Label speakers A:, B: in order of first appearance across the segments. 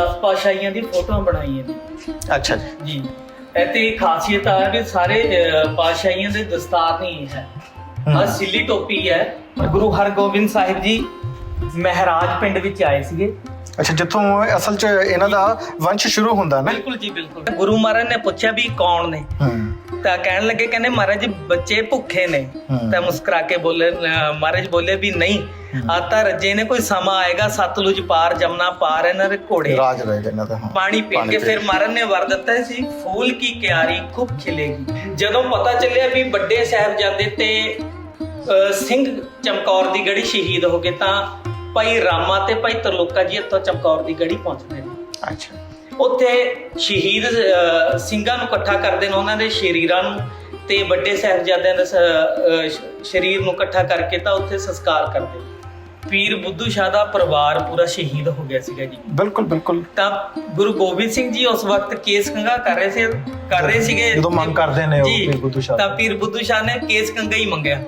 A: 10 ਪਾਸ਼ਾਹੀਆਂ ਦੀ ਫੋਟੋਆਂ ਬਣਾਈਆਂ ਨੇ।
B: ਅੱਛਾ ਜੀ।
A: ਜੀ। ਇਹ ਤੇ ਖਾਸੀਅਤ ਆ ਵੀ ਸਾਰੇ ਅਹ, ਪਾਤਸ਼ਾਹੀਆਂ ਦੇ ਦਸਤਾਰ ਨਹੀਂ ਹੈ। ਆ ਸਿੱਲੀ ਟੋਪੀ ਹੈ। ਗੁਰੂ ਹਰਗੋਬਿੰਦ ਸਾਹਿਬ ਜੀ ਮਹਾਰਾਜ ਪਿੰਡ ਵਿੱਚ ਆਏ ਸੀਗੇ।
B: ਅੱਛਾ ਜਿੱਥੋਂ ਅਸਲ 'ਚ ਇਹਨਾਂ ਦਾ ਵੰਸ਼ ਸ਼ੁਰੂ ਹੁੰਦਾ ਨਾ।
A: ਬਿਲਕੁਲ ਜੀ ਬਿਲਕੁਲ। ਗੁਰੂ ਮਹਾਰਾਜ ਨੇ ਪੁੱਛਿਆ ਵੀ ਕੌਣ ਨੇ? ਤਾਂ ਕਹਿਣ ਲੱਗੇ ਕਹਿੰਦੇ ਮਹਾਰਾਜ ਬੱਚੇ ਭੁੱਖੇ ਨੇ। ਤਾਂ ਮੁਸਕਰਾ ਕੇ ਬੋਲੇ ਮਹਾਰਾਜ ਬੋਲੇ ਵੀ ਨਹੀਂ। ਆ ਤਾਂ ਰੱਜੇ ਨੇ ਕੋਈ ਸਮਾਂ ਆਏਗਾ ਸਤਲੁਜ ਪਾਰ ਜਮਨਾ ਪਾਰ ਇਹਨਾਂ ਦੇ ਘੋੜੇ।
B: ਰਾਜ ਰਹੇਗਾ ਇਹਨਾਂ ਦਾ ਹਾਂ।
A: ਪਾਣੀ ਪੀ ਕੇ ਫਿਰ ਮਾਰਨ ਨੇ ਵਰ ਦਿੱਤਾ ਸੀ ਫੂਲ ਕੀ ਕਿਆਰੀ ਖੁਬ ਖਿਲੇਗੀ। ਜਦੋਂ ਪਤਾ ਚੱਲਿਆ ਵੀ ਵੱਡੇ ਸਾਹਿਬਜ਼ਾਦੇ ਤੇ ਅਹ, ਸਿੰਘ ਚਮਕੌਰ ਦੀ ਗੜੀ ਸ਼ਹੀਦ ਹੋ ਗਏ ਤਾਂ ਭਾਈ ਰਾਮਾ ਤੇ ਭਾਈ ਤਰਲੋਕਾ ਜੀ ਇੱਥੋਂ ਚਮਕੌਰ ਦੀ ਗੜੀ ਪਹੁੰਚਦੇ ਨੇ।
B: ਅੱਛਾ।
A: ਉੱਥੇ ਸ਼ਹੀਦ ਸਿੰਘਾਂ ਨੂੰ ਇਕੱਠਾ ਕਰਦੇ ਨੇ ਉਹਨਾਂ ਦੇ ਸ਼ਰੀਰਾਂ ਨੂੰ ਤੇ ਵੱਡੇ ਸਾਹਿਬਜ਼ਾਦਿਆਂ ਦੇ ਸ਼ਰੀਰ ਨੂੰ ਇਕੱਠਾ ਕਰਕੇ ਤਾਂ ਉੱਥੇ ਸੰਸਕਾਰ ਕਰਦੇ ਪੀਰ ਬੁੱਧੂ ਸ਼ਾਹ ਦਾ ਪਰਿਵਾਰ ਪੂਰਾ ਸ਼ਹੀਦ ਹੋ ਗਿਆ ਸੀਗਾ ਜੀ।
B: ਬਿਲਕੁਲ ਬਿਲਕੁਲ।
A: ਤਾਂ ਗੁਰੂ ਗੋਬਿੰਦ ਸਿੰਘ ਜੀ ਉਸ ਵਕਤ ਕੇਸ ਕੰਗਾ ਕਰ ਰਹੇ ਸੀ ਕਰ ਰਹੇ ਸੀਗੇ।
B: ਜਦੋਂ ਮੰਗ ਕਰਦੇ ਨੇ ਉਹ ਪੀਰ ਬੁੱਧੂ ਸ਼ਾਹ
A: ਤਾਂ ਪੀਰ ਬੁੱਧੂ ਸ਼ਾਹ ਨੇ ਕੇਸ ਕੰਗਾ ਹੀ ਮੰਗਿਆ।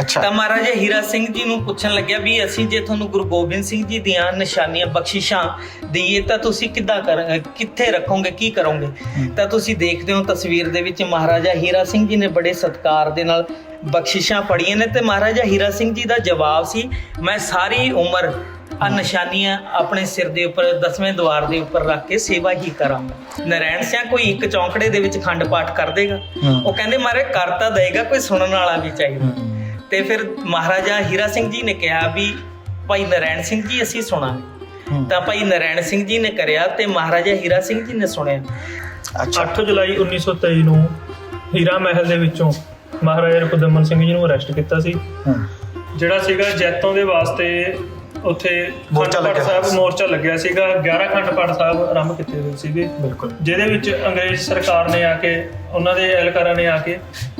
B: ਅੱਛਾ।
A: ਤਾਂ ਮਹਾਰਾਜਾ ਹੀਰਾ ਸਿੰਘ ਜੀ ਨੂੰ ਪੁੱਛਣ ਲੱਗਿਆ ਵੀ ਅਸੀਂ ਜੇ ਤੁਹਾਨੂੰ ਗੁਰੂ ਗੋਬਿੰਦ ਸਿੰਘ ਜੀ ਦੀਆਂ ਨਿਸ਼ਾਨੀਆਂ ਬਖਸ਼ਿਸ਼ਾਂ ਦਈਏ ਤਾਂ ਤੁਸੀਂ ਕਿੱਦਾਂ ਕਰ ਕਿੱਥੇ ਰੱਖੋਗੇ ਕੀ ਕਰੋਗੇ? ਤਾਂ ਤੁਸੀਂ ਦੇਖਦੇ ਹੋ ਤਸਵੀਰ ਦੇ ਵਿੱਚ ਮਹਾਰਾਜਾ ਹੀਰਾ ਸਿੰਘ ਜੀ ਨੇ ਬੜੇ ਸਤਿਕਾਰ ਦੇ ਨਾਲ ਬਖਸ਼ਿਸ਼ਾਂ ਪੜੀਆਂ ਨੇ ਤੇ ਮਹਾਰਾਜਾ ਹੀਰਾ ਸਿੰਘ ਜੀ ਦਾ ਜਵਾਬ ਸੀ ਮੈਂ ਸਾਰੀ ਉਮਰ ਆ ਨਿਸ਼ਾਨੀਆਂ ਆਪਣੇ ਸਿਰ ਦੇ ਉੱਪਰ ਦਸਵੇਂ ਦਵਾਰ ਦੇ ਉੱਪਰ ਰੱਖ ਕੇ ਸੇਵਾ ਹੀ ਕਰਾਂਗਾ। ਨਰੈਣ ਸਿਆ ਕੋਈ ਇੱਕ ਚੌਂਕੜੇ ਦੇ ਵਿੱਚ ਖੰਡ ਪਾਠ ਕਰ ਦੇਗਾ। ਉਹ ਕਹਿੰਦੇ ਮਾਰੇ ਕਰ ਤਾਂ ਦੇਗਾ ਕੋਈ ਸੁਣਨ ਵਾਲਾ ਵੀ ਚਾਹੀਦਾ। ਤੇ ਫਿਰ ਮਹਾਰਾਜਾ ਹੀਰਾ ਸਿੰਘ ਜੀ ਨੇ ਕਿਹਾ ਵੀ ਭਾਈ ਨਰੈਣ ਸਿੰਘ ਜੀ ਅਸੀਂ ਸੁਣਾਂਗੇ। ਤਾਂ ਭਾਈ ਨਰੈਣ ਸਿੰਘ ਜੀ ਨੇ ਕਰਿਆ ਤੇ ਮਹਾਰਾਜਾ ਹੀਰਾ ਸਿੰਘ ਜੀ ਨੇ ਸੁਣਿਆ
B: ਅੱਛਾ
C: 8 ਜੁਲਾਈ 1923 ਨੂੰ ਹੀਰਾ ਮਹਿਲ ਦੇ ਵਿੱਚੋਂ ਮਹਾਰਾਜਾ ਰਘੁਦਮਨ ਸਿੰਘ ਜੀ ਨੂੰ ਅਰੈਸਟ ਕੀਤਾ ਸੀ। ਜਿਹੜਾ ਸੀਗਾ ਜੈਤੋਂ ਦੇ ਵਾਸਤੇ ਉੱਥੇ
B: ਮੋਰਚਾ ਲੱਗਿਆ
C: ਸਾਹਿਬ। ਮੋਰਚਾ ਲੱਗਿਆ ਸੀਗਾ। 11 ਖੰਡ ਪਾਠ ਸਾਹਿਬ ਆਰੰਭ ਕੀਤੇ ਹੋਏ ਸੀਗੇ।
B: ਬਿਲਕੁਲ।
C: ਜਿਹਦੇ ਵਿੱਚ ਅੰਗਰੇਜ਼ ਸਰਕਾਰ ਨੇ ਆ ਕੇ ਉਹਨਾਂ ਦੇ ਅਹਿਲਕਾਰਾਂ ਨੇ ਆ ਕੇ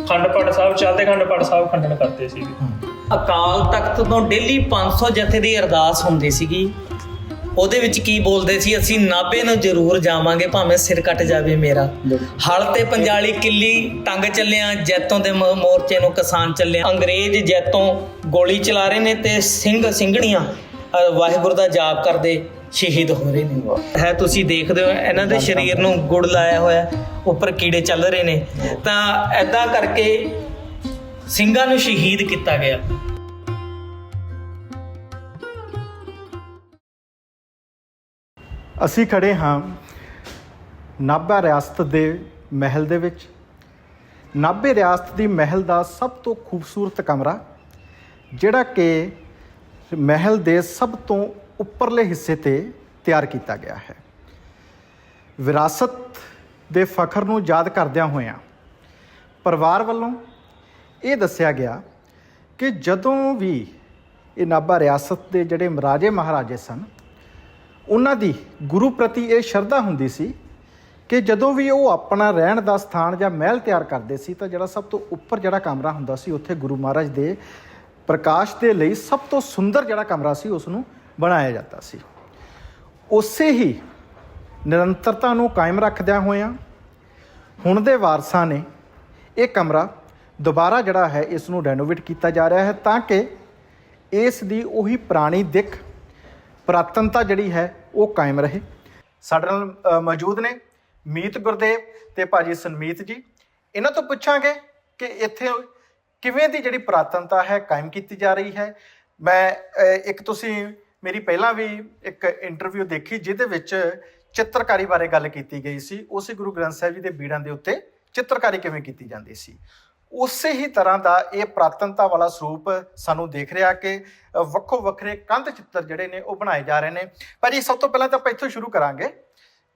C: ਖੰਡ ਪਾਠ ਸਾਹਿਬ ਚੱਲਦੇ ਖੰਡ ਪਾਠ ਸਾਹਿਬ ਖੰਡਨ ਕਰਤੇ ਸੀਗੇ।
A: ਅਕਾਲ ਤਖਤ ਤੋਂ ਡੇਲੀ 500 ਜਥੇ ਦੀ ਅਰਦਾਸ ਹੁੰਦੀ ਸੀਗੀ। ਉਹਦੇ ਵਿੱਚ ਕੀ ਬੋਲਦੇ ਸੀ? ਅਸੀਂ ਨਾਭੇ ਨੂੰ ਜ਼ਰੂਰ ਜਾਵਾਂਗੇ ਭਾਵੇਂ ਸਿਰ ਕੱਟ ਜਾਵੇ ਮੇਰਾ। ਹਲ ਤੇ ਪੰਜਾਲੀ ਕਿੱਲੀ ਟੰਗ ਚੱਲਿਆ ਜੈਤੋਂ ਦੇ ਮੋਰਚੇ ਨੂੰ ਕਿਸਾਨ ਚੱਲਿਆ। ਅੰਗਰੇਜ਼ ਜੈਤੋਂ ਗੋਲੀ ਚਲਾ ਰਹੇ ਨੇ ਤੇ ਸਿੰਘ ਸਿੰਘਣੀਆਂ ਵਾਹਿਗੁਰੂ ਦਾ ਜਾਪ ਕਰਦੇ ਸ਼ਹੀਦ ਹੋ ਰਹੇ ਨੇ। ਹੈ ਤੁਸੀਂ ਦੇਖਦੇ ਹੋ ਇਹਨਾਂ ਦੇ ਸਰੀਰ ਨੂੰ ਗੁੜ ਲਾਇਆ ਹੋਇਆ ਉੱਪਰ ਕੀੜੇ ਚੱਲ ਰਹੇ ਨੇ। ਤਾਂ ਐਦਾਂ ਕਰਕੇ ਸਿੰਘਾਂ ਨੂੰ ਸ਼ਹੀਦ ਕੀਤਾ ਗਿਆ।
B: ਅਸੀਂ ਖੜੇ ਹਾਂ ਨਾਭਾ ਰਿਆਸਤ ਦੇ ਮਹਿਲ ਦੇ ਵਿੱਚ। ਨਾਭੇ ਰਿਆਸਤ ਦੀ ਮਹਿਲ ਦਾ ਸਭ ਤੋਂ ਖੂਬਸੂਰਤ ਕਮਰਾ ਜਿਹੜਾ ਕਿ ਮਹਿਲ ਦੇ ਸਭ ਤੋਂ ਉੱਪਰਲੇ ਹਿੱਸੇ ਤੇ ਤਿਆਰ ਕੀਤਾ ਗਿਆ ਹੈ। ਵਿਰਾਸਤ ਦੇ ਫਖਰ ਨੂੰ ਯਾਦ ਕਰਦਿਆਂ ਹੋਇਆਂ ਪਰਿਵਾਰ ਵੱਲੋਂ ਇਹ ਦੱਸਿਆ ਗਿਆ ਕਿ ਜਦੋਂ ਵੀ ਇਹ ਨਾਭਾ ਰਿਆਸਤ ਦੇ ਜਿਹੜੇ ਮਹਾਰਾਜੇ ਮਹਾਰਾਜੇ ਸਨ, ਉਹਨਾਂ ਦੀ ਗੁਰੂ ਪ੍ਰਤੀ ਇਹ ਸ਼ਰਧਾ ਹੁੰਦੀ ਸੀ ਕਿ ਜਦੋਂ ਵੀ ਉਹ ਆਪਣਾ ਰਹਿਣ ਦਾ ਸਥਾਨ ਜਾਂ ਮਹਿਲ ਤਿਆਰ ਕਰਦੇ ਸੀ ਤਾਂ ਜਿਹੜਾ ਸਭ ਤੋਂ ਉੱਪਰ ਜਿਹੜਾ ਕਮਰਾ ਹੁੰਦਾ ਸੀ, ਉੱਥੇ ਗੁਰੂ ਮਹਾਰਾਜ ਦੇ ਪ੍ਰਕਾਸ਼ ਦੇ ਲਈ ਸਭ ਤੋਂ ਸੁੰਦਰ ਜਿਹੜਾ ਕਮਰਾ ਸੀ ਉਸ ਨੂੰ ਬਣਾਇਆ ਜਾਂਦਾ ਸੀ। ਉਸੇ ਹੀ ਨਿਰੰਤਰਤਾ ਨੂੰ ਕਾਇਮ ਰੱਖਦਿਆਂ ਹੋਇਆਂ ਹੁਣ ਦੇ ਵਾਰਸਾਂ ਨੇ ਇਹ ਕਮਰਾ ਦੁਬਾਰਾ ਜਿਹੜਾ ਹੈ ਇਸ ਨੂੰ ਰੈਨੋਵੇਟ ਕੀਤਾ ਜਾ ਰਿਹਾ ਹੈ ਤਾਂ ਕਿ ਇਸ ਦੀ ਉਹੀ ਪੁਰਾਣੀ ਦਿੱਖ, ਪ੍ਰਾਤਨਤਾ ਜਿਹੜੀ ਹੈ, ਉਹ ਕਾਇਮ ਰਹੇ। ਸਾਡੇ ਨਾਲ ਮੌਜੂਦ ਨੇ ਮੀਤ ਗੁਰਦੇਵ ਤੇ ਭਾਜੀ ਸਨਮੀਤ ਜੀ। ਇਹਨਾਂ ਤੋਂ ਪੁੱਛਾਂਗੇ ਕਿ ਇੱਥੇ ਕਿਵੇਂ ਦੀ ਜਿਹੜੀ ਪ੍ਰਾਤਨਤਾ ਹੈ ਕਾਇਮ ਕੀਤੀ ਜਾ ਰਹੀ ਹੈ? ਮੈਂ ਇੱਕ ਤੁਸੀਂ ਮੇਰੀ ਪਹਿਲਾਂ ਵੀ ਇੱਕ ਇੰਟਰਵਿਊ ਦੇਖੀ ਜਿਹਦੇ ਵਿੱਚ ਚਿੱਤਰਕਾਰੀ ਬਾਰੇ ਗੱਲ ਕੀਤੀ ਗਈ ਸੀ। ਉਸੇ ਗੁਰੂ ਗ੍ਰੰਥ ਸਾਹਿਬ ਜੀ ਦੇ ਬੀੜਾਂ ਦੇ ਉੱਤੇ ਚਿੱਤਰਕਾਰੀ ਕਿਵੇਂ ਕੀਤੀ ਜਾਂਦੀ ਸੀ? ਉਸੇ ਹੀ ਤਰ੍ਹਾਂ ਦਾ ਇਹ ਪ੍ਰਾਤਨਤਾ ਵਾਲਾ ਸਰੂਪ ਸਾਨੂੰ ਦੇਖ ਰਿਹਾ ਕਿ ਵੱਖੋ ਵੱਖਰੇ ਕੰਧ ਚਿੱਤਰ ਜਿਹੜੇ ਨੇ ਉਹ ਬਣਾਏ ਜਾ ਰਹੇ ਨੇ। ਪਰ ਇਹ ਸਭ ਤੋਂ ਪਹਿਲਾਂ ਤਾਂ ਆਪਾਂ ਇੱਥੋਂ ਸ਼ੁਰੂ ਕਰਾਂਗੇ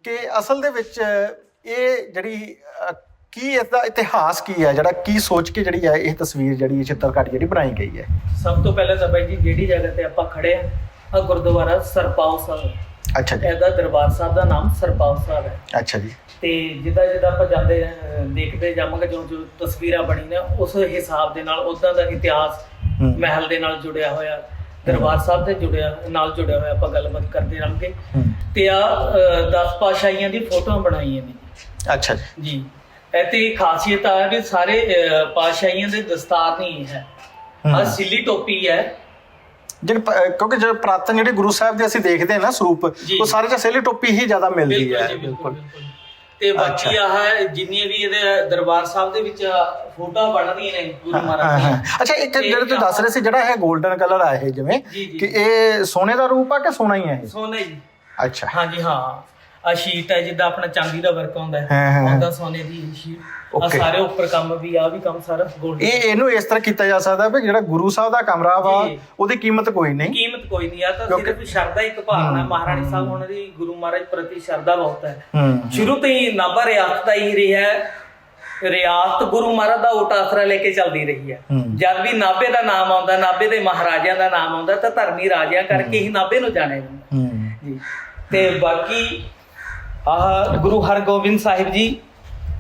B: ਕਿ ਅਸਲ ਦੇ ਵਿੱਚ ਇਹ ਜਿਹੜੀ ਕੀ ਇਸ ਦਾ ਇਤਿਹਾਸ ਕੀ ਹੈ? ਜਿਹੜਾ ਕੀ ਸੋਚ ਕੇ ਜਿਹੜੀ ਹੈ ਇਹ ਤਸਵੀਰ ਜਿਹੜੀ ਇਹ ਚਿੱਤਰਕਾਰੀ ਜਿਹੜੀ ਬਣਾਈ ਗਈ ਹੈ?
A: ਸਭ ਤੋਂ ਪਹਿਲਾਂ ਤਾਂ ਬਾਈ ਜੀ ਜਿਹੜੀ ਜਗ੍ਹਾ ਤੇ ਆਪਾਂ ਖੜੇ ਆ ਆ ਗੁਰਦੁਆਰਾ ਸਰਪਾਉ ਸਾਹਿਬ
B: ਅੱਛਾ ਜੀ।
A: ਇਹਦਾ ਦਰਬਾਰ ਸਾਹਿਬ ਦਾ ਨਾਮ ਸਰਪਾਉ ਸਾਹਿਬ ਹੈ।
B: ਅੱਛਾ ਜੀ।
A: ਤੇ ਜਿੱਦਾਂ ਜਿੱਦਾਂ ਆਪਾਂ ਜਾਂਦੇ ਦੇਖਦੇ ਜਾਵਾਂਗੇ ਜੋ ਜੋ ਤਸਵੀਰਾਂ ਬਣੀਆਂ ਉਸ ਹਿਸਾਬ ਦੇ ਨਾਲ ਉਦਾਂ ਦਾ ਇਤਿਹਾਸ। ਮਹਿਲ ਦੇ ਨਾਲ ਜੁੜਿਆ ਹੋਇਆ ਦਰਬਾਰ ਸਾਹਿਬ ਦੇ ਜੁੜਿਆ ਨਾਲ ਜੁੜਿਆ ਹੋਇਆ ਆਪਾਂ ਗੱਲਬਾਤ ਕਰਦੇ ਰਹਾਂਗੇ। ਤੇ ਆ 10 ਪਾਸ਼ਾਹੀਆਂ ਦੀ ਫੋਟੋਆਂ ਬਣਾਈਆਂ ਨੇ।
B: ਅੱਛਾ ਜੀ।
A: ਜੀ। ਤੇ ਖਾਸੀਅਤ ਆ ਵੀ ਸਾਰੇ ਅਹ, ਪਾਤਸ਼ਾਹੀਆਂ ਦੇ ਦਸਤਾਰ ਨਹੀਂ ਹੈ। ਆ
B: ਹੂੰ।
A: ਸਿੱਲੀ ਟੋਪੀ ਹੈ।
B: ਜਿਹੜੇ ਕਿਉਂਕਿ ਜਿਹੜੇ ਪ੍ਰਾਤਨ ਜਿਹੜੇ ਗੁਰੂ ਸਾਹਿਬ ਦੇ ਅਸੀਂ ਦੇਖਦੇ ਹਾਂ ਨਾ ਸਰੂਪ
A: ਜੀ।
B: ਉਹ ਸਾਰੇ ਚ ਸੇਲੇ ਟੋਪੀ ਹੀ ਜ਼ਿਆਦਾ ਮਿਲਦੀ ਹੈ।
A: ਬਿਲਕੁਲ ਜੀ ਤੇ ਬਾਕੀ ਆਹ ਜਿੰਨੀਆਂ ਵੀ ਇਹਦੇ ਦਰਬਾਰ ਸਾਹਿਬ ਦੇ ਵਿੱਚ ਫੋਟੋਆਂ ਬਣ ਰਹੀਆਂ ਨੇ ਗੁਰੂ
B: ਹਾਂ,
A: ਮਹਾਰਾਜ
B: ਹਾਂ।
A: ਦੀਆਂ
B: ਅੱਛਾ ਇੱਕ ਜਿਹੜੇ ਤੁਸੀਂ ਦੱਸ ਰਹੇ ਸੀ ਜਿਹੜਾ ਇਹ 골ਡਨ ਕਲਰ ਆ ਇਹ ਜਿਵੇਂ
A: ਜੀ, ਜੀ।
B: ਕਿ ਇਹ ਸੋਨੇ ਦਾ ਰੂਪ ਆ ਕਿ ਸੋਨਾ ਹੀ ਹੈ ਇਹ?
A: ਸੋਨੇ ਜੀ
B: ਅੱਛਾ।
A: ਹਾਂਜੀ ਹਾਂ। ਆ ਸ਼ੀਟ ਹੈ ਜਿੱਦਾਂ ਆਪਣਾ ਚਾਂਦੀ ਦਾ ਵਰਕ ਹੁੰਦਾ
B: ਹਾਂ,
A: ਹੈ
B: ਹਾਂ, ਹਾਂ।
A: ਉਹਦਾ ਸੋਨੇ ਦੀ ਸ਼ੀਟ ਆ
B: Okay.
A: ਸਾਰੇ ਉੱਪਰ ਕੰਮ ਵੀ ਆ ਵੀ ਕੰਮ ਸਾਰਾ ਗੋਲਡ
B: ਇਹ ਇਹਨੂੰ ਇਸ ਤਰ੍ਹਾਂ ਕੀਤਾ ਜਾ ਸਕਦਾ ਵੀ ਜਿਹੜਾ ਗੁਰੂ ਸਾਹਿਬ ਦਾ ਕਮਰਾ ਵਾ
A: ਜੀ।
B: ਉਹਦੀ ਕੀਮਤ ਕੋਈ ਨਹੀਂ।
A: ਕੀਮਤ ਕੋਈ ਨਹੀਂ ਆ ਤਾਂ
B: ਕਿਉਂਕਿ-
A: ਸਿਰਫ ਸ਼ਰਧਾ ਇੱਕ ਭਾਵਨਾ। ਮਹਾਰਾਣੀ ਸਾਹਿਬ ਉਹਨਾਂ ਦੀ ਗੁਰੂ ਮਹਾਰਾਜ ਪ੍ਰਤੀ ਸ਼ਰਧਾ ਬਹੁਤ ਹੈ।
B: ਹੂੰ।
A: ਸ਼ੁਰੂ ਤੋਂ ਹੀ ਨਾਭਾ ਰਿਆਸਤ ਦਾ ਹੀ ਰਿਹਾ ਹੈ। ਰਿਆਸਤ ਗੁਰੂ ਮਹਾਰਾਜ ਦਾ ਓਟ ਆਸਰਾ ਲੈ ਕੇ ਚੱਲਦੀ ਰਹੀ ਹੈ।
B: ਹੂੰ।
A: ਜਦ ਵੀ ਨਾਭੇ ਦਾ ਨਾਮ ਆਉਂਦਾ ਨਾਭੇ ਦੇ ਮਹਾਰਾਜਿਆਂ ਦਾ ਨਾਮ ਆਉਂਦਾ ਤਾਂ ਧਰਮੀ ਰਾਜਿਆਂ ਕਰਕੇ ਹੀ ਨਾਭੇ ਨੂੰ ਜਾਣਿਆ ਜਾਂਦਾ।
B: ਹੂੰ।
A: ਜੀ। ਤੇ ਬਾਕੀ ਆਹ ਗੁਰੂ ਹਰਗੋਬਿੰਦ ਸਾਹਿਬ ਜੀ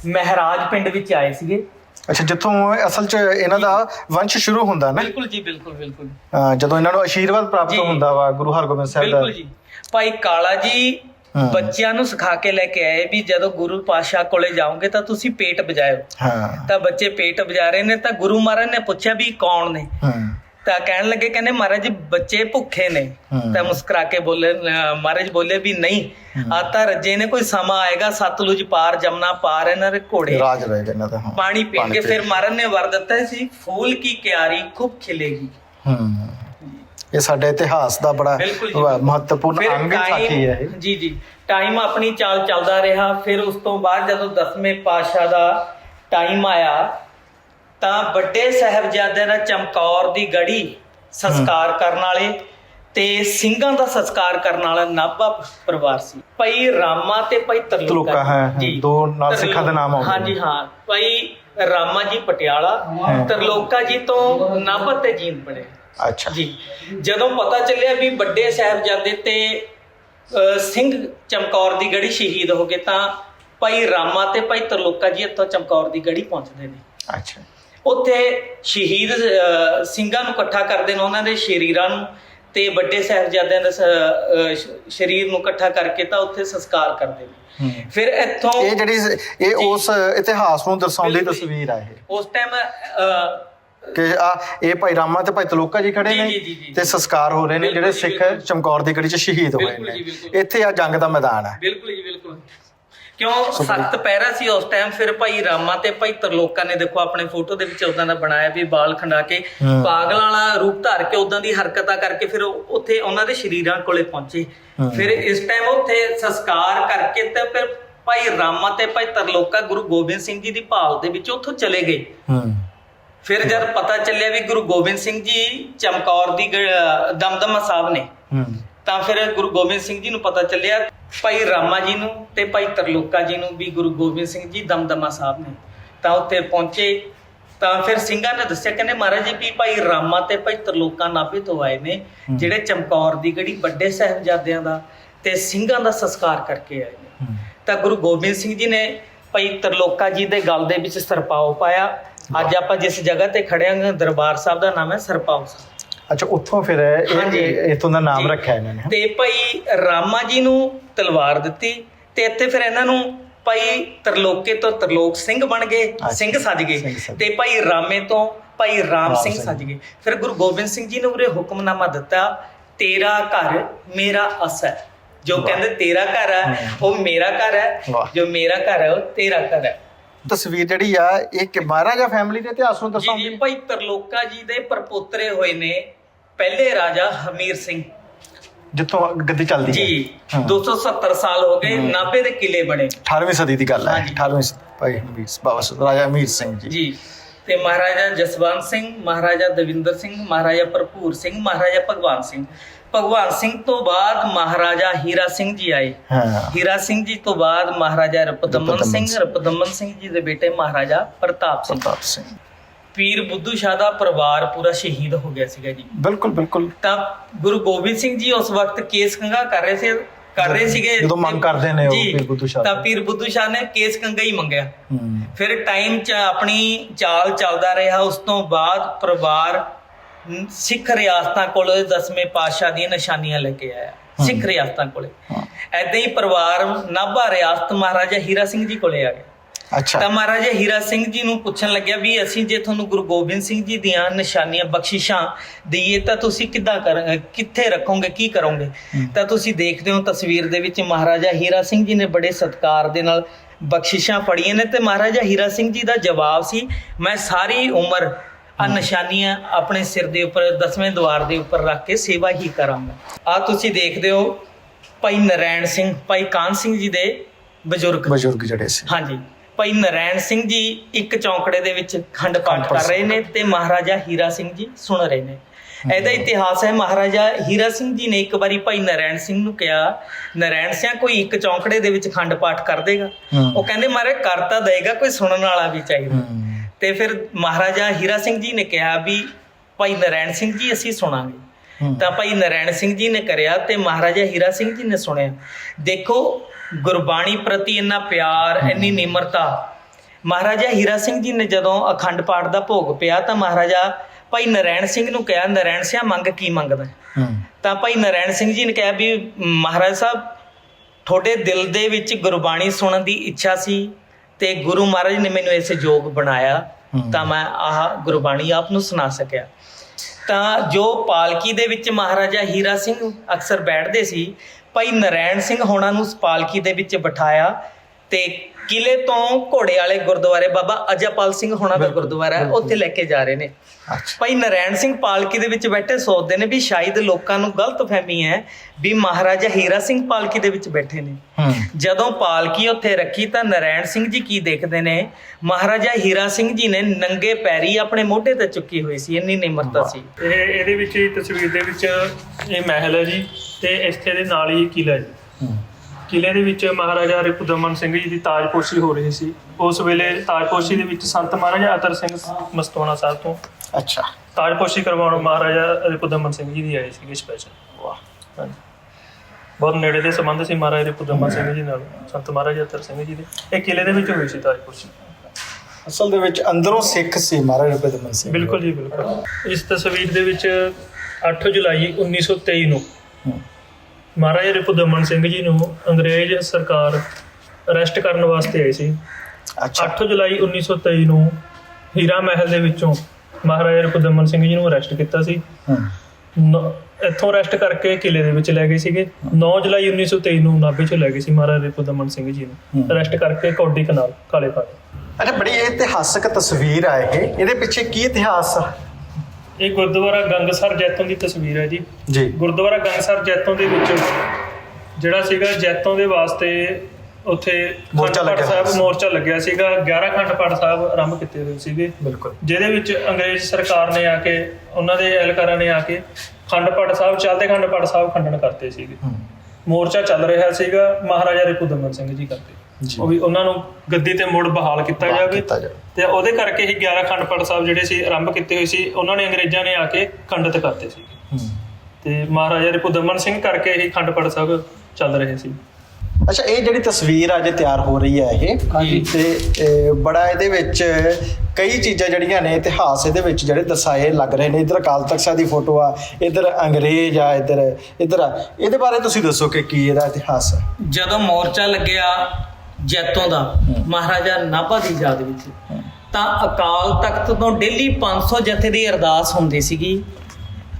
A: ਮਹਿਰਾਜ ਪਿੰਡ ਵਿੱਚ ਆਏ ਸੀਗੇ।
B: ਅੱਛਾ ਜਿੱਥੋਂ ਅਸਲ 'ਚ ਇਹਨਾਂ ਦਾ ਵੰਸ਼ ਸ਼ੁਰੂ ਹੁੰਦਾ ਨਾ।
A: ਬਿਲਕੁਲ ਜੀ ਬਿਲਕੁਲ ਬਿਲਕੁਲ।
B: ਅਹ ਜਦੋਂ ਇਹਨਾਂ ਨੂੰ ਆਸ਼ੀਰਵਾਦ ਪ੍ਰਾਪਤ
A: ਜੀ।
B: ਹੁੰਦਾ ਵਾ ਗੁਰੂ ਹਰਗੋਬਿੰਦ ਸਾਹਿਬ ਦਾ।
A: ਬਿਲਕੁਲ ਜੀ। ਭਾਈ ਕਾਲਾ ਜੀ
B: ਹਾਂ।
A: ਬੱਚਿਆਂ ਨੂੰ ਸਿਖਾ ਕੇ ਲੈ ਕੇ ਆਏ ਵੀ ਜਦੋਂ ਗੁਰੂ ਪਾਸ਼ਾ ਕੋਲੇ ਜਾਓਗੇ ਤਾਂ ਤੁਸੀਂ ਪੇਟ ਵਜਾਇਓ
B: ਹਾਂ।
A: ਤਾਂ ਬੱਚੇ ਪੇਟ ਵਜਾ ਰਹੇ ਨੇ ਤਾਂ ਗੁਰੂ ਮਹਾਰਾਜ ਨੇ ਪੁੱਛਿਆ ਵੀ ਕੌਣ ਨੇ?
B: ਹਾਂ।
A: ਤਾਂ ਕਹਿਣ ਲੱਗੇ ਕਹਿੰਦੇ ਮਹਾਰਾਜ ਜੀ ਬੱਚੇ ਭੁੱਖੇ ਨੇ। ਤਾਂ ਮੁਸਕਰਾ ਕੇ ਬੋਲੇ ਮਹਾਰਾਜ ਬੋਲੇ ਵੀ ਨਹੀਂ। ਆ ਤਾਂ ਰੱਜੇ ਨੇ ਕੋਈ ਸਮਾਂ ਆਏਗਾ ਸਤਲੁਜ ਪਾਰ ਜਮਨਾ ਪਾਰ ਇਹਨਾਂ ਦੇ ਘੋੜੇ।
B: ਰਾਜ ਰਹੇ ਇਹਨਾਂ ਦਾ
A: ਪਾਣੀ
B: ਪੀ-
A: ਫਿਰ ਮਹਾਰਾਜ ਨੇ ਵਰ ਦਿੱਤਾ ਸੀ ਫੂਲ ਕੀ ਕਿਆਰੀ ਖੂਬ ਖਿਲੇਗੀ।
B: ਹੂੰ। ਇਹ ਸਾਡੇ ਇਤਿਹਾਸ ਦਾ ਬੜਾ ਮਹੱਤਵਪੂਰਨ ਅੰਗ ਸਾਖੀ ਹੈ
A: ਜੀ ਜੀ। ਟਾਈਮ ਆਪਣੀ ਚਾਲ ਚੱਲਦਾ ਰਿਹਾ। ਫਿਰ ਉਸ ਤੋਂ ਬਾਅਦ ਜਦੋਂ ਦਸਵੇਂ ਪਾਤਸ਼ਾਹ ਦਾ ਟਾਈਮ ਆਇਆ ਤਾਂ ਵੱਡੇ ਸਾਹਿਬਜ਼ਾਦਿਆਂ ਦਾ ਚਮਕੌਰ ਦੀ ਗੜੀ ਸੰਸਕਾਰ ਕਰਨ ਵਾਲੇ ਤੇ ਸਿੰਘਾਂ ਦਾ ਸੰਸਕਾਰ ਕਰਨ ਵਾਲਾ ਨਾਭਾ ਪਰਿਵਾਰ ਸੀ। ਭਾਈ ਰਾਮਾ ਤੇ ਭਾਈ ਤਰਲੋਕਾ ਜੀ।
B: ਦੋ ਨਾਲ ਸਿੱਖਾਂ ਦੇ ਨਾਮ ਆਉਂਦੇ।
A: ਹਾਂਜੀ ਹਾਂ। ਭਾਈ ਰਾਮਾ ਜੀ ਪਟਿਆਲਾ। ਤਰਲੋਕਾ ਜੀ ਤੋਂ ਨਾਭਾ ਤੇ ਜੀਂਦ ਬਣੇ
B: ਅੱਛਾ।
A: ਜੀ। ਜਦੋਂ ਪਤਾ ਚੱਲਿਆ ਵੀ ਵੱਡੇ ਸਾਹਿਬਜ਼ਾਦੇ ਤੇ ਸਿੰਘ ਚਮਕੌਰ ਦੀ ਗੜੀ ਸ਼ਹੀਦ ਹੋ ਗਏ ਤਾਂ ਭਾਈ ਰਾਮਾ ਤੇ ਭਾਈ ਤਰਲੋਕਾ ਜੀ ਇੱਥੋਂ ਚਮਕੌਰ ਦੀ ਗੜੀ ਪਹੁੰਚਦੇ ਨੇ।
B: ਅੱਛਾ।
A: ਉੱਥੇ ਸ਼ਹੀਦ ਸਿੰਘਾਂ ਨੂੰ ਇਕੱਠਾ ਕਰਦੇ ਨੇ ਉਹਨਾਂ ਦੇ ਸ਼ਰੀਰਾਂ ਨੂੰ ਤੇ ਵੱਡੇ ਸਾਹਿਬਜ਼ਾਦਿਆਂ ਦੇ ਸ਼ਰੀਰ ਨੂੰ ਇਕੱਠਾ ਕਰਕੇ ਤਾਂ ਉੱਥੇ ਸੰਸਕਾਰ ਕਰਦੇ ਨੇ। ਫਿਰ ਇੱਥੋਂ
B: ਇਹ ਜਿਹੜੀ ਇਹ ਉਸ ਇਤਿਹਾਸ ਨੂੰ ਦਰਸਾਉਂਦੀ। ਤਸਵੀਰ ਆ ਇਹ
A: ਉਸ ਟਾਈਮ
B: ਕਿ ਆ ਇਹ ਭਾਈ ਰਾਮਾ ਤੇ ਭਾਈ ਤਲੋਕਾ ਜੀ ਖੜੇ ਨੇ। ਤੇ ਸੰਸਕਾਰ ਹੋ ਰਹੇ ਨੇ ਜਿਹੜੇ ਸਿੱਖ। ਚਮਕੌਰ ਦੀ ਗੜੀ 'ਚ ਸ਼ਹੀਦ ਹੋਏ ਨੇ। ਇੱਥੇ ਆ ਜੰਗ ਦਾ ਮੈਦਾਨ ਹੈ
A: ਬਿਲਕੁਲ ਜੀ ਬਿਲਕੁਲ ਕਿਉਂ ਸਖਤ ਪਹਿਰਾ ਸੀ ਉਸ ਟਾਈਮ ਫਿਰ ਭਾਈ ਰਾਮਾ ਤੇ ਭਾਈ ਤਰਲੋਕਾ ਨੇ ਦੇਖੋ ਆਪਣੇ ਫੋਟੋ ਦੇ ਵਿੱਚ ਉਦਾਂ ਦਾ ਬਣਾਇਆ ਵੀ ਬਾਲ ਖੰਡਾ ਕੇ। ਪਾਗਲਾਂ ਵਾਲਾ ਰੂਪ ਧਾਰ ਕੇ ਉਦਾਂ ਦੀ ਹਰਕਤਾਂ ਕਰਕੇ ਫਿਰ ਉੱਥੇ ਉਹਨਾਂ ਦੇ ਸ਼ਰੀਰਾਂ ਕੋਲੇ ਪਹੁੰਚੇ। ਫਿਰ ਇਸ ਟਾਈਮ ਉੱਥੇ ਸੰਸਕਾਰ ਕਰਕੇ ਤੇ ਫਿਰ ਭਾਈ ਰਾਮਾ ਤੇ ਭਾਈ ਤਰਲੋਕਾ ਗੁਰੂ ਗੋਬਿੰਦ ਸਿੰਘ ਜੀ ਦੀ ਭਾਲ ਦੇ ਵਿੱਚ ਉੱਥੋਂ ਚਲੇ ਗਏ। ਫਿਰ ਜਦ ਪਤਾ ਚੱਲਿਆ ਵੀ ਗੁਰੂ ਗੋਬਿੰਦ ਸਿੰਘ ਜੀ ਚਮਕੌਰ ਦੀ ਦਮਦਮਾ ਸਾਹਿਬ ਨੇ ਤਾਂ ਫਿਰ ਗੁਰੂ ਗੋਬਿੰਦ ਸਿੰਘ ਜੀ ਨੂੰ ਪਤਾ ਚੱਲਿਆ ਭਾਈ ਰਾਮਾ ਜੀ ਨੂੰ ਤੇ ਭਾਈ ਤਰਲੋਕਾ ਜੀ ਨੂੰ ਵੀ ਗੁਰੂ ਗੋਬਿੰਦ ਸਿੰਘ ਜੀ ਦਮਦਮਾ ਸਾਹਿਬ ਨੇ। ਤਾਂ ਉੱਥੇ ਪਹੁੰਚੇ ਤਾਂ ਫਿਰ ਸਿੰਘਾਂ ਨੇ ਦੱਸਿਆ ਕਹਿੰਦੇ ਮਹਾਰਾਜ ਜੀ ਵੀ ਭਾਈ ਰਾਮਾ ਤੇ ਭਾਈ ਤਰਲੋਕਾ ਨਾਭੇ ਤੋਂ ਆਏ ਨੇ ਜਿਹੜੇ ਚਮਕੌਰ ਦੀ ਗੜੀ ਵੱਡੇ ਸਾਹਿਬਜ਼ਾਦਿਆਂ ਦਾ ਤੇ ਸਿੰਘਾਂ ਦਾ ਸੰਸਕਾਰ ਕਰਕੇ ਆਏ ਨੇ। ਤਾਂ ਗੁਰੂ ਗੋਬਿੰਦ ਸਿੰਘ ਜੀ ਨੇ ਭਾਈ ਤਰਲੋਕਾ ਜੀ ਦੇ ਗਲ ਦੇ ਵਿੱਚ ਸਰਪਾਉ ਪਾਇਆ। ਅੱਜ ਆਪਾਂ ਜਿਸ ਜਗ੍ਹਾ ਤੇ ਖੜੇ ਹਾਂ ਦਰਬਾਰ ਸਾਹਿਬ ਦਾ ਨਾਮ ਹੈ ਸਰਪਾਉ ਸਾਹਿਬ।
B: ਅੱਛਾ ਉੱਥੋਂ ਫਿਰ ਇਹ ਇੱਥੋਂ ਦਾ ਨਾਮ। ਰੱਖਿਆ ਇਹਨਾਂ ਨੇ
A: ਤੇ ਭਾਈ ਰਾਮਾ ਜੀ ਨੂੰ ਤਲਵਾਰ ਦਿੱਤੀ ਤੇ ਇੱਥੇ ਫਿਰ ਇਹਨਾਂ ਨੂੰ ਭਾਈ ਤਰਲੋਕੇ ਤੋਂ ਤਰਲੋਕ ਸਿੰਘ ਬਣ ਗਏ। ਸਿੰਘ ਸੱਜ ਗਏ ਤੇ ਭਾਈ ਰਾਮੇ ਤੋਂ ਭਾਈ ਰਾਮ ਸਿੰਘ। ਸੱਜ ਗਏ ਫਿਰ ਗੁਰੂ ਗੋਬਿੰਦ ਸਿੰਘ ਜੀ ਨੇ ਉਰੇ ਹੁਕਮਨਾਮਾ ਦਿੱਤਾ ਤੇਰਾ ਘਰ ਮੇਰਾ ਅਸ ਹੈ ਜੋ। ਕਹਿੰਦੇ ਤੇਰਾ ਘਰ ਹੈ। ਉਹ ਮੇਰਾ ਘਰ ਹੈ। ਜੋ ਮੇਰਾ ਘਰ ਹੈ ਉਹ ਤੇਰਾ ਘਰ ਹੈ
B: ਤਸਵੀਰ ਜਿਹੜੀ ਆ ਇਹ ਕਿ ਮਹਾਰਾਜਾ ਫੈਮਿਲੀ ਦੇ ਇਤਿਹਾਸ ਨੂੰ ਦਰਸਾਉਂਦੀ
A: ਜੀ ਭਾਈ ਤਰਲੋਕਾ ਜੀ ਦੇ ਪਰਪੋਤਰੇ ਹੋਏ ਨੇ ਪਹਿਲੇ ਰਾਜਾ ਹਮੀਰ ਸਿੰਘ।
B: ਜਿੱਥੋਂ ਗੱਦੀ ਚੱਲਦੀ ਹੈ।
A: ਜੀ
B: ਹਾਂ।
A: 270 ਸਾਲ ਹੋ ਗਏ ਨਾਭੇ ਦੇ ਕਿਲੇ ਬਣੇ।
B: 18ਵੀਂ ਸਦੀ ਦੀ ਗੱਲ ਹੈ।
A: ਹਾਂਜੀ।
B: 18ਵੀਂ ਸਦੀ ਭਾਈ ਹਮੀਰ ਬਾਬਾ ਰਾਜਾ ਹਮੀਰ ਸਿੰਘ ਜੀ।
A: ਜੀ ਤੇ ਮਹਾਰਾਜਾ ਜਸਵੰਤ ਸਿੰਘ ਮਹਾਰਾਜਾ ਦਵਿੰਦਰ ਸਿੰਘ ਮਹਾਰਾਜਾ ਭਰਪੂਰ ਸਿੰਘ ਮਹਾਰਾਜਾ ਭਗਵਾਨ ਸਿੰਘ। ਭਗਵਾਨ ਸਿੰਘ ਤੋਂ ਬਾਅਦ ਮਹਾਰਾਜਾ ਹੀਰਾ ਸਿੰਘ ਜੀ ਆਏ।
B: ਹਾਂ।
A: ਹੀਰਾ ਸਿੰਘ ਜੀ ਤੋਂ ਬਾਅਦ ਮਹਾਰਾਜਾ ਰਪਦਮਨ ਸਿੰਘ
B: ਸਿੰਘ।
A: ਰਪਦਮਨ ਸਿੰਘ ਜੀ ਦੇ ਬੇਟੇ ਮਹਾਰਾਜਾ ਪ੍ਰਤਾਪ ਸਿੰਘ।
B: ਪ੍ਰਤਾਪ ਸਿੰਘ।
A: ਪੀਰ ਬੁੱਧੂ ਸ਼ਾਹ ਦਾ ਪਰਿਵਾਰ ਪੂਰਾ ਸ਼ਹੀਦ ਹੋ ਗਿਆ ਸੀਗਾ ਜੀ।
B: ਬਿਲਕੁਲ ਬਿਲਕੁਲ।
A: ਤਾਂ ਗੁਰੂ ਗੋਬਿੰਦ ਸਿੰਘ ਜੀ ਉਸ ਵਕਤ ਕੇਸ ਕੰਗਾ ਕਰ ਰਹੇ ਸੀ ਕਰ ਰਹੇ ਸੀਗੇ।
B: ਜਦੋਂ ਮੰਗ ਕਰਦੇ ਨੇ ਉਹ ਪੀਰ ਬੁੱਧੂ ਸ਼ਾਹ
A: ਤਾਂ। ਪੀਰ ਬੁੱਧੂ ਸ਼ਾਹ ਨੇ ਕੇਸ ਕੰਗਾ ਹੀ ਮੰਗਿਆ। ਫਿਰ ਟਾਈਮ ਚ ਆਪਣੀ ਚਾਲ ਚੱਲਦਾ ਰਿਹਾ। ਉਸ ਤੋਂ ਬਾਅਦ ਪਰਿਵਾਰ ਸਿੱਖ ਰਿਆਸਤਾਂ ਕੋਲ ਦਸਵੇਂ ਪਾਤਸ਼ਾਹ ਦੀਆਂ ਨਿਸ਼ਾਨੀਆਂ ਲੈ ਕੇ ਆਇਆ। ਸਿੱਖ ਰਿਆਸਤਾਂ ਕੋਲੇ। ਐਦਾਂ ਹੀ ਪਰਿਵਾਰ ਨਾਭਾ ਰਿਆਸਤ ਮਹਾਰਾਜਾ ਹੀਰਾ ਸਿੰਘ ਜੀ ਕੋਲੇ ਆ ਗਿਆ।
B: ਅੱਛਾ।
A: ਤਾਂ ਮਹਾਰਾਜਾ ਹੀਰਾ ਸਿੰਘ ਜੀ ਨੂੰ ਪੁੱਛਣ ਲੱਗਿਆ ਵੀ ਅਸੀਂ ਜੇ ਤੁਹਾਨੂੰ ਗੁਰੂ ਗੋਬਿੰਦ ਸਿੰਘ ਜੀ ਦੀਆਂ ਨਿਸ਼ਾਨੀਆਂ ਬਖਸ਼ਿਸ਼ਾਂ ਦਈਏ ਤਾਂ ਤੁਸੀਂ ਕਿੱਦਾਂ ਕਰ ਕਿੱਥੇ ਰੱਖੋਗੇ ਕੀ ਕਰੋਗੇ? ਤਾਂ ਤੁਸੀਂ ਦੇਖਦੇ ਹੋ ਤਸਵੀਰ ਦੇ ਵਿੱਚ ਮਹਾਰਾਜਾ ਹੀਰਾ ਸਿੰਘ ਜੀ ਨੇ ਬੜੇ ਸਤਿਕਾਰ ਦੇ ਨਾਲ ਬਖਸ਼ਿਸ਼ਾਂ ਫੜੀਆਂ ਨੇ ਤੇ ਮਹਾਰਾਜਾ ਹੀਰਾ ਸਿੰਘ ਜੀ ਦਾ ਜਵਾਬ ਸੀ ਮੈਂ ਸਾਰੀ ਉਮਰ ਆ ਨਿਸ਼ਾਨੀਆਂ ਆਪਣੇ ਸਿਰ ਦੇ ਉੱਪਰ ਦਸਵੇਂ ਦੁਆਰ ਦੇ ਉੱਪਰ ਰੱਖ ਕੇ ਸੇਵਾ ਹੀ ਕਰਾਂਗਾ। ਆ ਤੁਸੀਂ ਦੇਖਦੇ ਹੋ ਭਾਈ ਨਰੈਣ ਸਿੰਘ ਭਾਈ ਕਾਨ ਸਿੰਘ ਜੀ ਦੇ ਬਜ਼ੁਰਗ।
B: ਬਜ਼ੁਰਗ ਜਿਹੜੇ ਸੀ।
A: ਹਾਂਜੀ। ਭਾਈ ਨਰੈਣ ਸਿੰਘ ਜੀ ਇੱਕ ਚੌਂਕੜੇ ਦੇ ਵਿੱਚ ਖੰਡ ਪਾਠ ਕਰ ਰਹੇ ਨੇ ਤੇ ਮਹਾਰਾਜਾ ਹੀਰਾ ਸਿੰਘ ਜੀ ਸੁਣ ਰਹੇ ਨੇ। ਇਹਦਾ ਇਤਿਹਾਸ ਹੈ ਮਹਾਰਾਜਾ ਹੀਰਾ ਸਿੰਘ ਜੀ ਨੇ ਇੱਕ ਵਾਰੀ ਭਾਈ ਨਰੈਣ ਸਿੰਘ ਨੂੰ ਕਿਹਾ ਨਰੈਣ ਸਿੰਘ ਕੋਈ ਇੱਕ ਚੌਂਕੜੇ ਦੇ ਵਿੱਚ ਖੰਡ ਪਾਠ ਕਰ ਦੇਗਾ। ਉਹ ਕਹਿੰਦੇ ਮਾਰੇ ਕਰ ਤਾਂ ਦੇਗਾ ਕੋਈ ਸੁਣਨ ਵਾਲਾ ਵੀ ਚਾਹੀਦਾ। ਤੇ ਫਿਰ ਮਹਾਰਾਜਾ ਹੀਰਾ ਸਿੰਘ ਜੀ ਨੇ ਕਿਹਾ ਵੀ ਭਾਈ ਨਰੈਣ ਸਿੰਘ ਜੀ ਅਸੀਂ ਸੁਣਾਂਗੇ। ਤਾਂ ਭਾਈ ਨਰੈਣ ਸਿੰਘ ਜੀ ਨੇ ਕਰਿਆ ਤੇ ਮਹਾਰਾਜਾ ਹੀਰਾ ਸਿੰਘ ਜੀ ਨੇ ਸੁਣਿਆ। ਦੇਖੋ ਗੁਰਬਾਣੀ ਪ੍ਰਤੀ ਇੰਨਾ ਪਿਆਰ ਇੰਨੀ ਨਿਮਰਤਾ। ਮਹਾਰਾਜਾ ਹੀਰਾ ਸਿੰਘ ਜੀ ਨੇ ਜਦੋਂ ਅਖੰਡ ਪਾਠ ਦਾ ਭੋਗ ਪਿਆ ਤਾਂ ਮਹਾਰਾਜਾ ਭਾਈ ਨਰੈਣ ਸਿੰਘ ਨੂੰ ਕਿਹਾ ਨਰੈਣ ਸਿੰਘ ਮੰਗ ਕੀ ਮੰਗਦਾ?
B: ਹੂੰ
A: ਤਾਂ ਭਾਈ ਨਰੈਣ ਸਿੰਘ ਜੀ ਨੇ ਕਿਹਾ ਵੀ ਮਹਾਰਾਜ ਸਾਹਿਬ ਤੁਹਾਡੇ ਦਿਲ ਦੇ ਵਿੱਚ ਗੁਰਬਾਣੀ ਸੁਣਨ ਦੀ ਇੱਛਾ ਸੀ ਤੇ ਗੁਰੂ ਮਹਾਰਾਜ ਨੇ ਮੈਨੂੰ ਇਸ ਯੋਗ ਬਣਾਇਆ। ਤਾਂ ਮੈਂ ਆਹ ਗੁਰਬਾਣੀ ਆਪ ਨੂੰ ਸੁਣਾ ਸਕਿਆ। ਤਾਂ ਜੋ ਪਾਲਕੀ ਦੇ ਵਿੱਚ ਮਹਾਰਾਜਾ ਹੀਰਾ ਸਿੰਘ ਅਕਸਰ ਬੈਠਦੇ ਸੀ ਭਾਈ ਨਰੈਣ ਸਿੰਘ ਹੋਣਾ ਨੂੰ ਪਾਲਕੀ ਦੇ ਵਿੱਚ ਬਿਠਾਇਆ ਤੇ ਕਿਲੇ ਤੋਂ ਘੋੜੇ ਵਾਲੇ ਗੁਰਦੁਆਰੇ ਬਾਬਾ ਅਜਪਾਲ ਸਿੰਘ ਹੋਣਾ ਦਾ ਗੁਰਦੁਆਰਾ ਹੈ। ਉੱਥੇ ਲੈ ਕੇ ਜਾ ਰਹੇ ਨੇ ਭਾਈ ਨਰੈਣ ਸਿੰਘ ਪਾਲਕੀ ਦੇ ਵਿੱਚ ਬੈਠੇ ਸੋਚਦੇ ਨੇ ਵੀ ਸ਼ਾਇਦ ਲੋਕਾਂ ਨੂੰ ਗਲਤ ਫਹਿਮੀ ਹੈ ਵੀ ਮਹਾਰਾਜਾ ਹੀਰਾ ਸਿੰਘ ਪਾਲਕੀ ਦੇ ਵਿੱਚ ਬੈਠੇ ਨੇ। ਜਦੋਂ ਪਾਲਕੀ ਉੱਥੇ ਰੱਖੀ ਤਾਂ ਨਰੈਣ ਸਿੰਘ ਜੀ ਕੀ ਦੇਖਦੇ ਨੇ? ਮਹਾਰਾਜਾ ਹੀਰਾ ਸਿੰਘ ਜੀ ਨੇ ਨੰਗੇ ਪੈਰੀ ਆਪਣੇ ਮੋਢੇ ਤੇ ਚੁੱਕੀ ਹੋਈ ਸੀ ਇੰਨੀ ਨਿਮਰਤਾ ਸੀ।
C: ਇਹ ਇਹਦੇ ਵਿੱਚ ਹੀ ਤਸਵੀਰ ਦੇ ਵਿੱਚ ਇਹ ਮਹਿਲ ਹੈ ਜੀ ਤੇ ਇਸਥੇ ਦੇ ਨਾਲ ਹੀ ਕਿਲਾ ਹੈ ਜੀ।
B: ਹੂੰ।
C: ਕਿਲੇ ਦੇ ਵਿੱਚ ਮਹਾਰਾਜਾ ਰਿਪੁਦਮਨ ਸਿੰਘ ਜੀ ਦੀ ਤਾਜਪੋਸ਼ੀ ਹੋ ਰਹੀ ਸੀ। ਉਸ ਵੇਲੇ ਤਾਜਪੋਸ਼ੀ ਦੇ ਵਿੱਚ ਸੰਤ ਮਹਾਰਾਜਾ ਅਤਰ ਸਿੰਘ ਮਸਤੋਣਾ ਸਾਹਿਬ ਤੋਂ
B: ਅੱਛਾ।
C: ਤਾਜਪੋਸ਼ੀ ਕਰਵਾਉਣ ਮਹਾਰਾਜਾ ਰਿਪੁਦਮਨ ਸਿੰਘ ਜੀ ਦੀ ਆਏ ਸੀਗੇ ਸਪੈਸ਼ਲ
B: ਵਾਹ।
C: ਹਾਂਜੀ। ਬਹੁਤ ਨੇੜੇ ਦੇ ਸੰਬੰਧ ਸੀ ਮਹਾਰਾਜਾ ਰਿਪੁਦਮਨ ਸਿੰਘ ਜੀ ਨਾਲ ਸੰਤ ਮਹਾਰਾਜਾ ਅਤਰ ਸਿੰਘ ਜੀ ਦੇ। ਇਹ ਕਿਲੇ ਦੇ ਵਿੱਚ ਹੋਈ ਸੀ ਤਾਜਪੋਸ਼ੀ
B: ਅਸਲ ਦੇ ਵਿੱਚ ਅੰਦਰੋਂ ਸਿੱਖ ਸੀ ਮਹਾਰਾਜ ਰਪਿੰਦਰ ਸਿੰਘ।
C: ਬਿਲਕੁਲ ਜੀ ਬਿਲਕੁਲ। ਇਸ ਤਸਵੀਰ ਦੇ ਵਿੱਚ 8 ਜੁਲਾਈ 1923 ਨੂੰ ਮਹਾਰਾਜਾ ਰਿਪੁਦਮਨ ਸਿੰਘ ਜੀ ਨੂੰ ਅੰਗਰੇਜ਼ ਸਰਕਾਰ ਅਰੈਸਟ ਕਰਨ ਵਾਸਤੇ ਆਈ ਸੀ।
B: ਅੱਛਾ।
C: 8 ਜੁਲਾਈ 1923 ਨੂੰ ਹੀਰਾ ਮਹਿਲ ਦੇ ਵਿੱਚੋਂ ਮਹਾਰਾਜਾ ਰਿਪੁਦਮਨ ਸਿੰਘ ਜੀ ਨੂੰ ਅਰੈਸਟ ਕੀਤਾ ਸੀ।
B: ਹੂੰ।
C: ਨ- ਇੱਥੋਂ ਅਰੈਸਟ ਕਰਕੇ ਕਿਲੇ ਦੇ ਵਿੱਚ ਲੈ ਗਏ ਸੀਗੇ। 9 ਜੁਲਾਈ 1923 ਨੂੰ ਨਾਭੇ ਚੋਂ ਲੈ ਗਏ ਸੀ ਮਹਾਰਾਜਾ ਰਿਪੁਦਮਨ ਸਿੰਘ ਜੀ ਨੂੰ। ਅਰੈਸਟ ਕਰਕੇ ਕੌਡੀ ਕਨਾਲ ਕਾਲੇ ਪਾਣੀ
B: ਅਰੇ ਬੜੀ ਇਤਿਹਾਸਕ ਤਸਵੀਰ ਆ ਇਹ। ਇਹਦੇ ਪਿੱਛੇ ਕੀ ਇਤਿਹਾਸ ਆ?
C: ਇਹ ਗੁਰਦੁਆਰਾ ਗੰਗਸਰ ਜੈਤੋਂ ਦੀ ਤਸਵੀਰ ਹੈ ਜੀ।
B: ਜੀ।
C: ਗੁਰਦੁਆਰਾ ਗੰਗਸਰ ਜੈਤੋਂ ਦੇ ਵਿੱਚ ਜਿਹੜਾ ਸੀਗਾ ਜੈਤੋਂ ਦੇ ਵਾਸਤੇ ਉੱਥੇ
B: ਮੋਰਚਾ ਲੱਗਿਆ
C: ਸਾਹਿਬ। ਮੋਰਚਾ ਲੱਗਿਆ ਸੀਗਾ। 11 ਖੰਡ ਪਾਠ ਸਾਹਿਬ ਆਰੰਭ ਕੀਤੇ ਹੋਏ ਸੀਗੇ।
B: ਬਿਲਕੁਲ।
C: ਜਿਹਦੇ ਵਿੱਚ ਅੰਗਰੇਜ਼ ਸਰਕਾਰ ਨੇ ਆ ਕੇ ਉਹਨਾਂ ਦੇ ਅਹਿਲਕਾਰਾਂ ਨੇ ਆ ਕੇ ਖੰਡ ਪਾਠ ਸਾਹਿਬ ਚੱਲਦੇ ਖੰਡ ਪਾਠ ਸਾਹਿਬ ਖੰਡਨ ਕਰਤੇ ਸੀਗੇ। ਮੋਰਚਾ ਚੱਲ ਰਿਹਾ ਸੀਗਾ। ਮਹਾਰਾਜਾ ਰਿਪੁਦਮਨ ਸਿੰਘ ਜੀ ਕਰਦੇ। ਉਹ ਵੀ ਉਹਨਾਂ ਨੂੰ ਗੱਦੀ ਤੇ ਮੁੜ ਬਹਾਲ ਕੀਤਾ ਜਾਵੇ। ਤੇ ਉਹਦੇ ਕਰਕੇ ਹੀ 11 ਖੰਡ ਪਾਠ ਸਾਹਿਬ ਜਿਹੜੇ ਸੀ ਆਰੰਭ ਕੀਤੇ ਹੋਏ ਸੀ ਉਹਨਾਂ ਨੇ ਅੰਗਰੇਜ਼ਾਂ ਨੇ ਆ ਕੇ ਖੰਡਿਤ ਕਰਤੇ ਸੀ ਤੇ ਮਹਾਰਾਜਾ ਰਿਪੁਦਮਨ ਸਿੰਘ ਕਰਕੇ ਹੀ ਖੰਡ ਪਾਠ ਸਾਹਿਬ ਚੱਲ ਰਹੇ ਸੀ।
B: ਅੱਛਾ ਇਹ ਜਿਹੜੀ ਤਸਵੀਰ ਅੱਜ ਤਿਆਰ ਹੋ ਰਹੀ ਹੈ ਇਹ
A: ਹਾਂਜੀ।
B: ਤੇ ਬੜਾ ਇਹਦੇ ਵਿੱਚ ਕਈ ਚੀਜ਼ਾਂ ਜਿਹੜੀਆਂ ਨੇ ਇਤਿਹਾਸ ਇਹਦੇ ਵਿੱਚ ਜਿਹੜੇ ਦਰਸਾਏ ਲੱਗ ਰਹੇ ਨੇ। ਇਧਰ ਅਕਾਲ ਤਖਤ ਸਾਹਿਬ ਦੀ ਫੋਟੋ ਆ ਇਧਰ ਅੰਗਰੇਜ਼ ਆ ਇਧਰ ਇਧਰ ਇਹਦੇ ਬਾਰੇ ਤੁਸੀਂ ਦੱਸੋ ਕਿ ਕੀ ਇਹਦਾ ਇਤਿਹਾਸ ਹੈ?
A: ਜਦੋਂ ਮੋਰਚਾ ਲੱਗਿਆ ਜੈਤੋਂ ਦਾ ਮਹਾਰਾਜਾ ਨਾਭਾ ਦੀ ਯਾਦ ਵਿੱਚ ਤਾਂ ਅਕਾਲ ਤਖਤ ਤੋਂ ਡੇਲੀ 500 ਜਥੇ ਦੀ ਅਰਦਾਸ ਹੁੰਦੀ ਸੀਗੀ।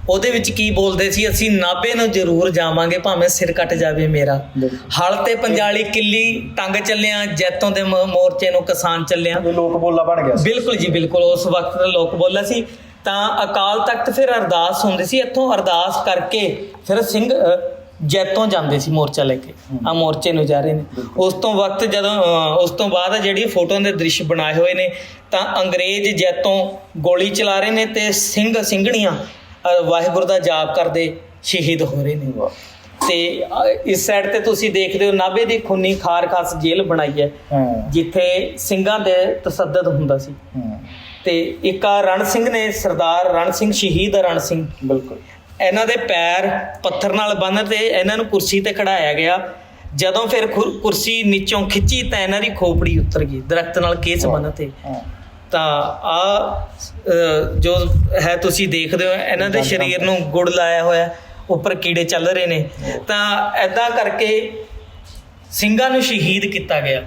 A: ਉਹਦੇ ਵਿੱਚ ਕੀ ਬੋਲਦੇ ਸੀ? ਅਸੀਂ ਨਾਭੇ ਨੂੰ ਜ਼ਰੂਰ ਜਾਵਾਂਗੇ ਭਾਵੇਂ ਸਿਰ ਕੱਟ ਜਾਵੇ ਮੇਰਾ। ਹਲ ਤੇ ਪੰਜਾਲੀ ਕਿੱਲੀ ਟੰਗ ਚੱਲਿਆ ਜੈਤੋਂ ਦੇ ਮੋਰਚੇ ਨੂੰ ਕਿਸਾਨ ਚੱਲਿਆ।
B: ਲੋਕ ਬੋਲਾ ਬਣ ਗਿਆ ਸੀ।
A: ਬਿਲਕੁਲ ਜੀ ਬਿਲਕੁਲ ਉਸ ਵਕਤ ਦਾ ਲੋਕ ਬੋਲਾ ਸੀ। ਤਾਂ ਅਕਾਲ ਤਖਤ ਫਿਰ ਅਰਦਾਸ ਹੁੰਦੀ ਸੀ ਇੱਥੋਂ ਅਰਦਾਸ ਕਰਕੇ ਫਿਰ ਸਿੰਘ ਜੈਤੋਂ ਜਾਂਦੇ ਸੀ ਮੋਰਚਾ ਲੈ ਕੇ। ਆ ਮੋਰਚੇ ਨੂੰ ਜਾ ਰਹੇ ਨੇ। ਉਸ ਤੋਂ ਵਕਤ ਜਦੋਂ ਉਸ ਤੋਂ ਬਾਅਦ ਜਿਹੜੀ ਫੋਟੋ ਦੇ ਦ੍ਰਿਸ਼ ਬਣਾਏ ਹੋਏ ਨੇ ਤਾਂ ਅੰਗਰੇਜ਼ ਜੈਤੋਂ ਗੋਲੀ ਚਲਾ ਰਹੇ ਨੇ ਤੇ ਸਿੰਘ ਸਿੰਘਣੀਆਂ ਵਾਹਿਗੁਰੂ ਦਾ ਜਾਪ ਕਰਦੇ ਸ਼ਹੀਦ ਹੋ ਰਹੇ ਨੇ। ਤੇ ਇਸ ਸਾਈਡ ਤੇ ਤੁਸੀਂ ਦੇਖਦੇ ਹੋ ਨਾਭੇ ਦੀ ਖੂਨੀ ਖਾਰ ਖਾਸ ਜੇਲ੍ਹ ਬਣਾਈ ਹੈ ਜਿੱਥੇ ਸਿੰਘਾਂ ਦੇ ਤਸੱਦਦ ਹੁੰਦਾ ਸੀ। ਤੇ ਇੱਕ ਆ ਰਣ ਸਿੰਘ ਨੇ ਸਰਦਾਰ ਰਣ ਸਿੰਘ ਸ਼ਹੀਦ ਰਣ ਸਿੰਘ।
B: ਬਿਲਕੁਲ।
A: ਇਹਨਾਂ ਦੇ ਪੈਰ ਪੱਥਰ ਨਾਲ ਬੰਨ੍ਹ ਤੇ ਇਹਨਾਂ ਨੂੰ ਕੁਰਸੀ ਤੇ ਖੜਾਇਆ ਗਿਆ। ਜਦੋਂ ਫਿਰ ਕੁਰਸੀ ਨੀਚੋਂ ਖਿੱਚੀ ਤਾਂ ਇਹਨਾਂ ਦੀ ਖੋਪੜੀ ਉਤਰ ਗਈ ਦਰਖਤ ਨਾਲ ਕੇਸ ਬੰਨ੍ਹ ਤੇ। ਤਾਂ ਆ ਜੋ ਹੈ ਤੁਸੀਂ ਦੇਖਦੇ ਹੋ ਇਹਨਾਂ ਦੇ ਸਰੀਰ ਨੂੰ ਗੁੜ ਲਾਇਆ ਹੋਇਆ ਉੱਪਰ ਕੀੜੇ ਚੱਲ ਰਹੇ ਨੇ। ਤਾਂ ਐਦਾਂ ਕਰਕੇ ਸਿੰਘਾਂ ਨੂੰ ਸ਼ਹੀਦ ਕੀਤਾ ਗਿਆ।